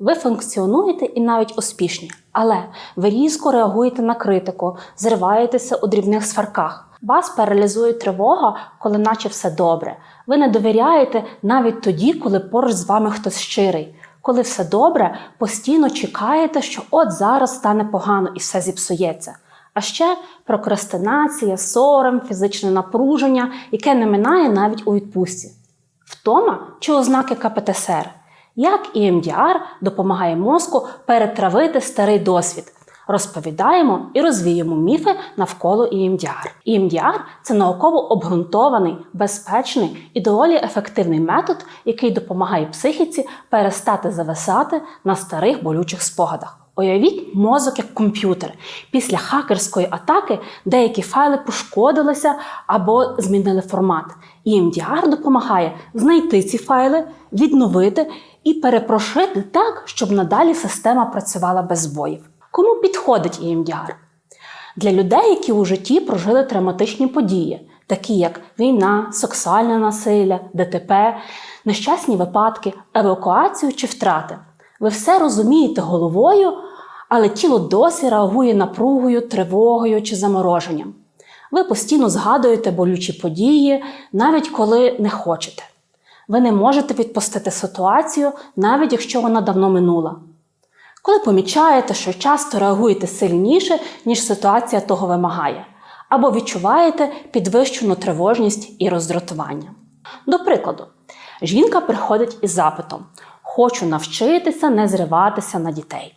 Ви функціонуєте і навіть успішні, але ви різко реагуєте на критику, зриваєтеся у дрібних сварках. Вас паралізує тривога, коли наче все добре. Ви не довіряєте навіть тоді, коли поруч з вами хтось щирий. Коли все добре, постійно чекаєте, що от зараз стане погано і все зіпсується. А ще прокрастинація, сором, фізичне напруження, яке не минає навіть у відпустці. Втома чи ознаки КПТСР? Як EMDR допомагає мозку перетравити старий досвід? Розповідаємо і розвіємо міфи навколо EMDR. EMDR – це науково обґрунтований, безпечний і доволі ефективний метод, який допомагає психіці перестати зависати на старих болючих спогадах. Уявіть мозок як комп'ютер. Після хакерської атаки деякі файли пошкодилися або змінили формат. EMDR допомагає знайти ці файли, відновити і перепрошити так, щоб надалі система працювала без збоїв. Кому підходить EMDR? Для людей, які у житті прожили травматичні події, такі як війна, сексуальне насилля, ДТП, нещасні випадки, евакуацію чи втрати. Ви все розумієте головою, але тіло досі реагує напругою, тривогою чи замороженням. Ви постійно згадуєте болючі події, навіть коли не хочете. Ви не можете відпустити ситуацію, навіть якщо вона давно минула. Коли помічаєте, що часто реагуєте сильніше, ніж ситуація того вимагає, або відчуваєте підвищену тривожність і роздратування. До прикладу, жінка приходить із запитом: Хочу навчитися не зриватися на дітей.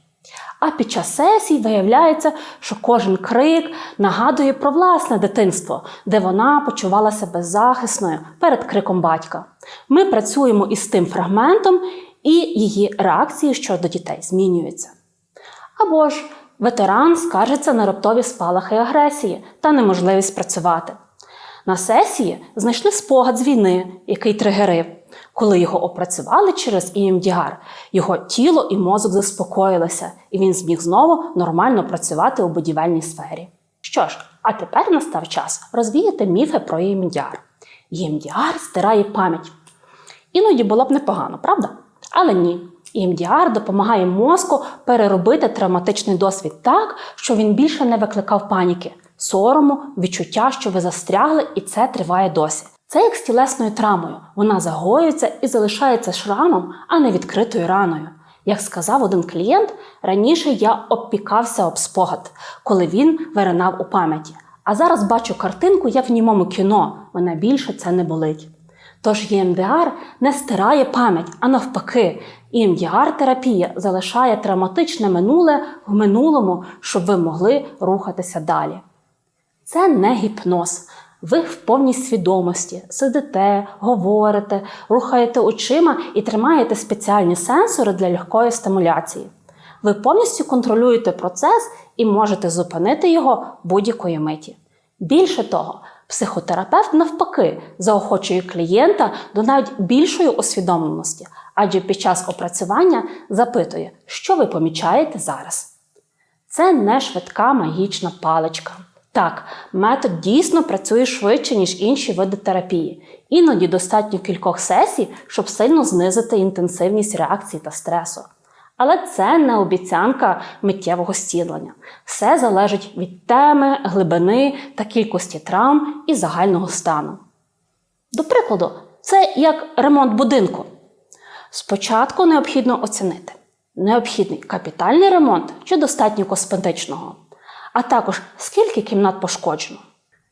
А під час сесій виявляється, що кожен крик нагадує про власне дитинство, де вона почувалася беззахисною перед криком батька. Ми працюємо із тим фрагментом, і її реакції щодо дітей змінюються. Або ж ветеран скаржиться на раптові спалахи агресії та неможливість працювати. На сесії знайшли спогад з війни, який тригерив. Коли його опрацювали через EMDR, його тіло і мозок заспокоїлися, і він зміг знову нормально працювати у будівельній сфері. Що ж, а тепер настав час розвіяти міфи про EMDR. EMDR стирає пам'ять. Іноді було б непогано, правда? Але ні. EMDR допомагає мозку переробити травматичний досвід так, що він більше не викликав паніки, сорому, відчуття, що ви застрягли, і це триває досі. Це як з тілесною травмою. Вона загоюється і залишається шрамом, а не відкритою раною. Як сказав один клієнт, раніше я обпікався об спогад, коли він виринав у пам'яті. А зараз бачу картинку, як в німому кіно. Мене більше це не болить. Тож EMDR не стирає пам'ять, а навпаки, EMDR-терапія залишає травматичне минуле в минулому, щоб ви могли рухатися далі. Це не гіпноз. Ви в повній свідомості сидите, говорите, рухаєте очима і тримаєте спеціальні сенсори для легкої стимуляції. Ви повністю контролюєте процес і можете зупинити його будь-якої миті. Більше того, психотерапевт навпаки заохочує клієнта до навіть більшої усвідомленості, адже під час опрацювання запитує, що ви помічаєте зараз. Це не швидка магічна паличка. Так, метод дійсно працює швидше, ніж інші види терапії. Іноді достатньо кількох сесій, щоб сильно знизити інтенсивність реакції та стресу. Але це не обіцянка миттєвого зцілення. Все залежить від теми, глибини та кількості травм і загального стану. До прикладу, це як ремонт будинку. Спочатку необхідно оцінити, необхідний капітальний ремонт чи достатньо косметичного а також скільки кімнат пошкоджено.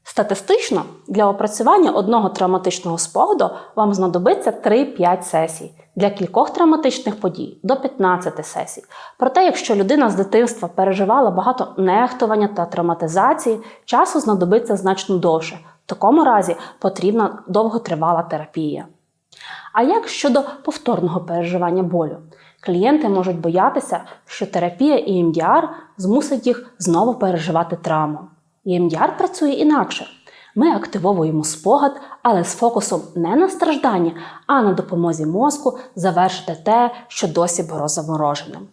Статистично для опрацювання одного травматичного спогаду вам знадобиться 3-5 сесій, для кількох травматичних подій до 15 сесій. Проте, якщо людина з дитинства переживала багато нехтування та травматизації, часу знадобиться значно довше. В такому разі потрібна довготривала терапія. А як щодо повторного переживання болю? Клієнти можуть боятися, що терапія EMDR змусить їх знову переживати травму. EMDR працює інакше. Ми активовуємо спогад, але з фокусом не на стражданні, а на допомозі мозку завершити те, що досі було замороженим.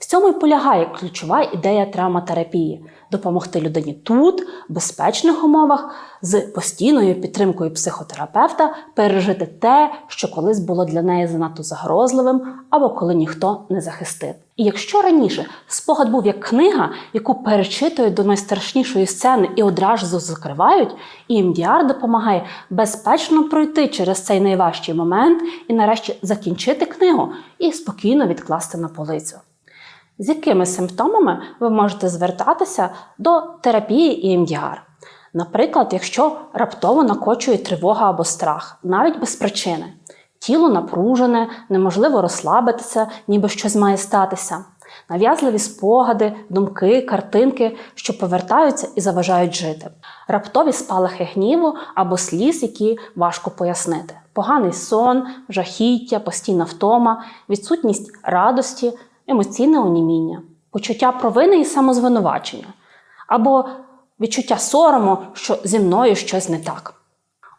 В цьому й полягає ключова ідея травматерапії допомогти людині тут, в безпечних умовах, з постійною підтримкою психотерапевта пережити те, що колись було для неї занадто загрозливим, або коли ніхто не захистив. І якщо раніше спогад був як книга, яку перечитують до найстрашнішої сцени і одразу закривають, EMDR допомагає безпечно пройти через цей найважчий момент і нарешті закінчити книгу і спокійно відкласти на полицю. З якими симптомами ви можете звертатися до терапії EMDR? Наприклад, якщо раптово накочує тривога або страх, навіть без причини, тіло напружене, неможливо розслабитися, ніби щось має статися, нав'язливі спогади, думки, картинки, що повертаються і заважають жити, раптові спалахи гніву або сліз, які важко пояснити, поганий сон, жахіття, постійна втома, відсутність радості, емоційне оніміння, почуття провини і самозвинувачення, або відчуття сорому, що зі мною щось не так.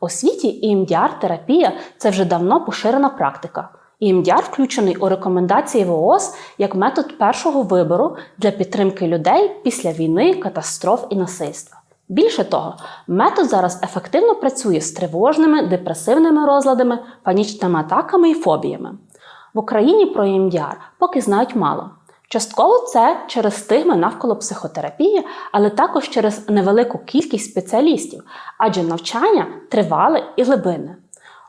У світі EMDR-терапія це вже давно поширена практика. EMDR включений у рекомендації ВООЗ як метод першого вибору для підтримки людей після війни, катастроф і насильства. Більше того, метод зараз ефективно працює з тривожними, депресивними розладами, панічними атаками і фобіями. В Україні про EMDR поки знають мало. Частково це через стигми навколо психотерапії, але також через невелику кількість спеціалістів, адже навчання тривале і глибинне.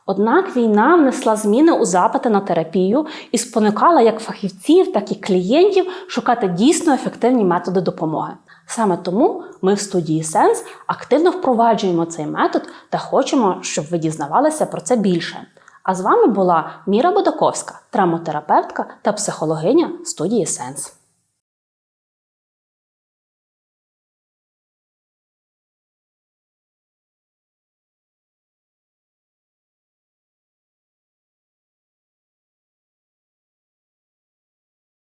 Однак війна внесла зміни у запити на терапію і спонукала як фахівців, так і клієнтів шукати дійсно ефективні методи допомоги. Саме тому ми в студії Сенс активно впроваджуємо цей метод та хочемо, щоб ви дізнавалися про це більше. А з вами була Міра Бодаковська, травмотерапевтка та психологиня студії Сенс.